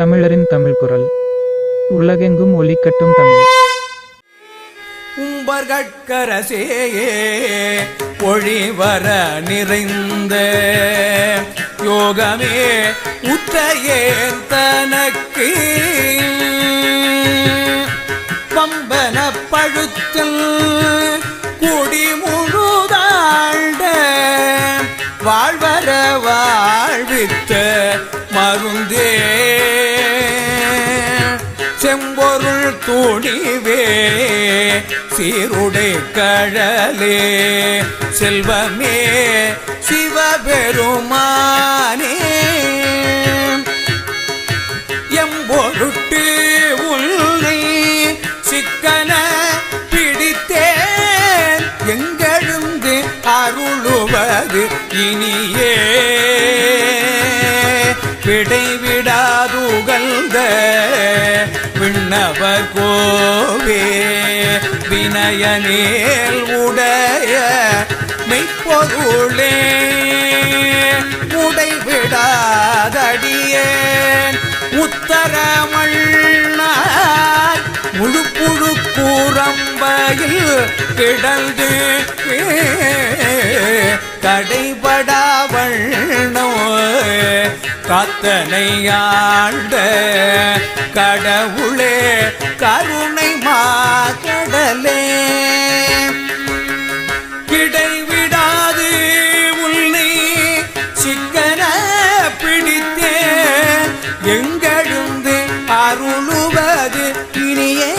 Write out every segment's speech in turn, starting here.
தமிழரின் தமிழ் குரல். உலகெங்கும் ஒலிக்கட்டும் தமிழ். உம்பர்கட்கரசேயே ஒழிவர நிறைந்த யோகமே உத்தையேன் தனக்கு பம்பன பழுத்தல் குடி முழுதாழ்ந்த வாழ்வர வாழ்வித்த மருந்தே துணிவே சீருடை கழலே செல்வமே சிவபெருமானே. எம்பொருட்டு உள்ளே சிக்கன பிடித்தேன். எங்கெழுந்து அருளுவது இனியே. விடைவிடாதுகழ்ந்த விண்ணவர் கோவே வினயனேல் உடைய மெய்ப்பொருளே முடைவிடாதடியேன் உத்தரமள்ளார் முழு புழு கூறம்பையில் கிடந்து கடைபடா வண்ணோ காத்தனை ஆண்ட கடவுளே கருணை மா கடலே கிடைவிடாது உன்னை சிக்கன பிடித்தே. எங்கெழுந்து அருளுவது இனியே.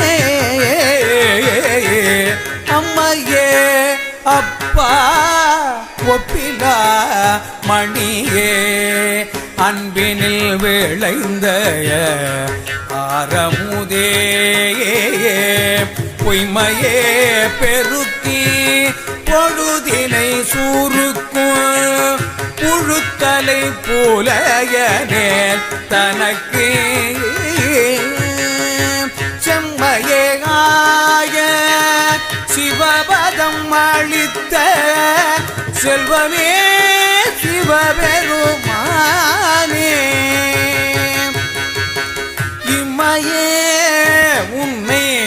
அம்மையே அப்பா ஒப்பிலா மணியே. அன்பினில் விளைந்த ஆரமுதே. பொய்மையே பெருக்கி பொழுதினை சூருக்கும் புழுத்தலை போலையனேல் தனக்கு. செம்மையே ஆய சிவபதம் அளித்த செல்வமே. சிவபெருமானே. இம்மையே உன்னை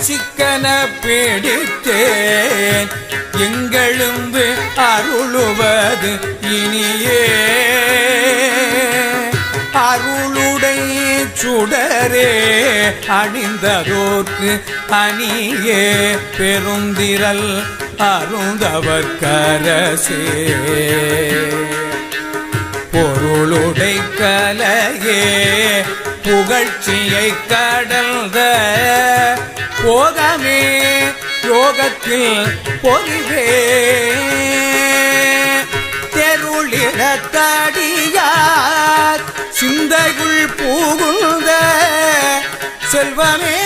சிக்கன பிடித்தேன். எங்கெழுந்து அருளுவது இனியே. அருளுடை சுடரே அணிந்ததோர்க்கு அணியே. பெருந்திரல் அருந்தவர் கரசே பொருளுடை கலையே புகழ்ச்சியை கடந்த போகமே யோகத்தில் பொறிவே. தெருளிடத்தடியார் சிந்தைக்குள் புகுந்த செல்வமே.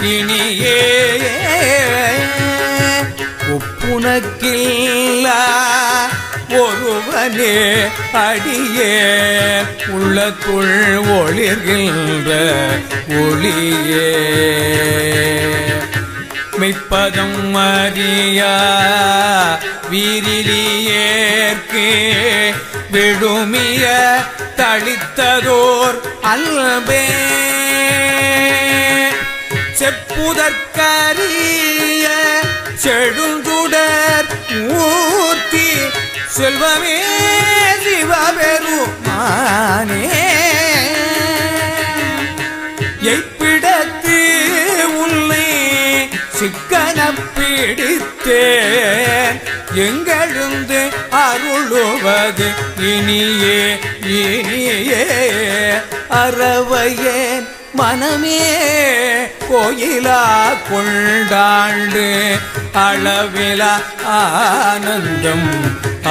இனியே. ஒப்புனக்கில்லா ஒருவனே அடியே. உள்ளத்துள் ஒளிர்கின்ற ஒளியே. மெய்ப்பதம் அறியா வீரிலியேற்கு விழுமிய தளித்ததோர் அல்பே. செப்புதற்கரிய செழுந்துடர் மூர்த்தி செல்வமே சிவபெருமானே. எய்ப்பிடத்து உன்னை சிக்கன பிடித்தேன். எங்கெழுந்து அருளுவது இனியே இனியே. அறவையேன் மனமே கோயிலா கொண்டாண்டு அளவிலா ஆனந்தம்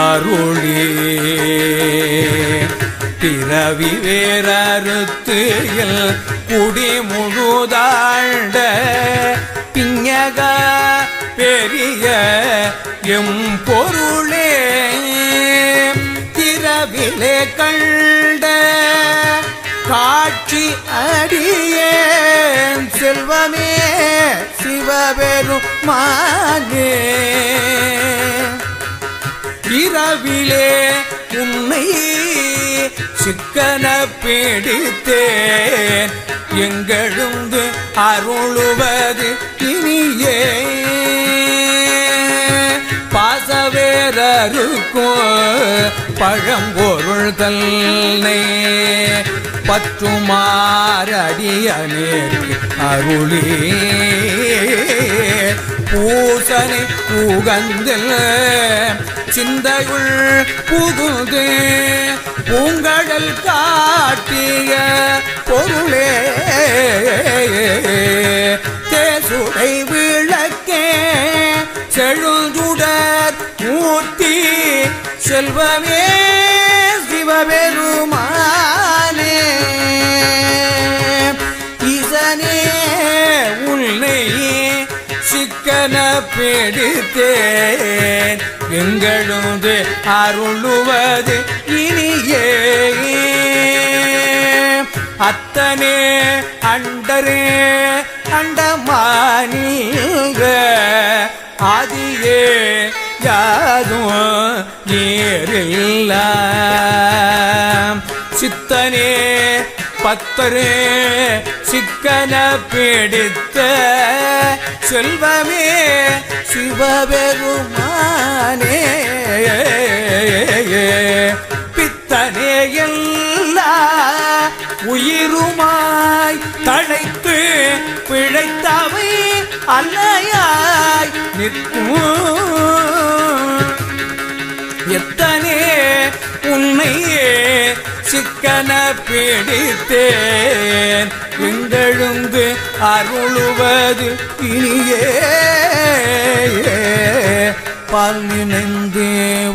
அருளே. பிறவி வேறறுத்து குடி முழுதாண்ட பிஞக பெரிய எம் பொருளே. திரவிலே கண்ட அடியேன் செல்வமே சிவபெருமானே. இரவிலே உன்னை சிக்கன பிடித்தேன். எங்கெழுந்து அருளுவது இனியே. பாசவேரருக்கும் பழம்பொருள் தன்னை. பற்றுமாறடியனேற்கு அருளே. பூசனை புகந்தில் சிந்தையுள் புகுந்து பூங்கடல் காட்டிய பொருளே. தேசுடை விளக்கே செழுஞ்சுடர் மூர்த்தி செல்வமே சிவபெருமா சிக்கன பிடித்தேன். எங்களுது அருளுவது இனியே. அத்தனே அண்டரே அண்டமானீங்க. ஆதியே யாதும் ஏறில்ல சித்தனே பத்தரே கனப்பிடித்த செல்வமே சிவபெருமானே. பித்தனே எல்லா உயிருமாய் தழைத்து பிழைத்தவை அல்லையாய் நிற்கும். எத்தனே உன்னையே சிக்கன பிடித்தேன். எங்கெழுந்து அருளுவது இனியே. பால் நினைந்து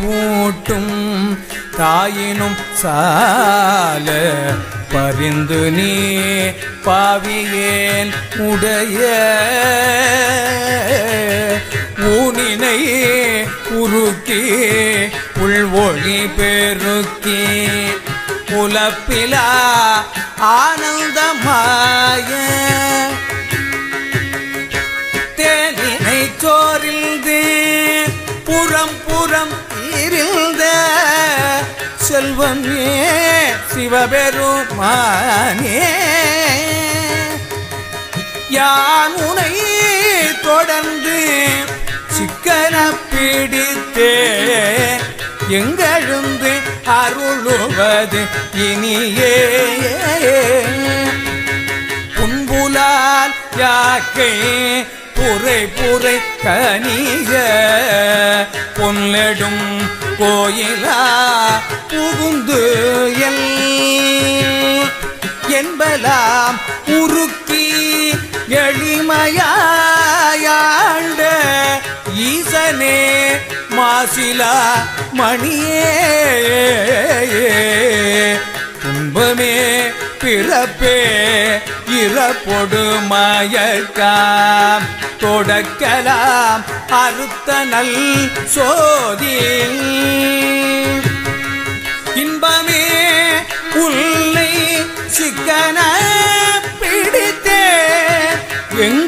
ஊட்டும் தாயினும் சால. பரிந்து நீ பாவியேன் உடைய. ஊனினை உருக்கி உள்வொழி பெருக்கி. புலப்பிலா ஆனந்தமாய. தேனினை சோரில்து புறம் புறம் இருந்த செல்வமே சிவபெருமானே. யான் உனை தொடர்ந்து சிக்கன பிடித்தே எங்களும் அருளுவது இனியே. புன்புலால் யாக்கை புரை புரை கனிய பொன்னெடும் கோயிலா புகுந்து எல் என்பலாம் உருக்கி எளிமையா ஈசனே மாசிலா மணியே. துன்பமே பிறப்பே இறப்பொடு மயக்காம். தொடக்கலாம் அறுத்த நல் சோதி இன்பமே உள்ளை சிக்கன பிடித்தே எங்க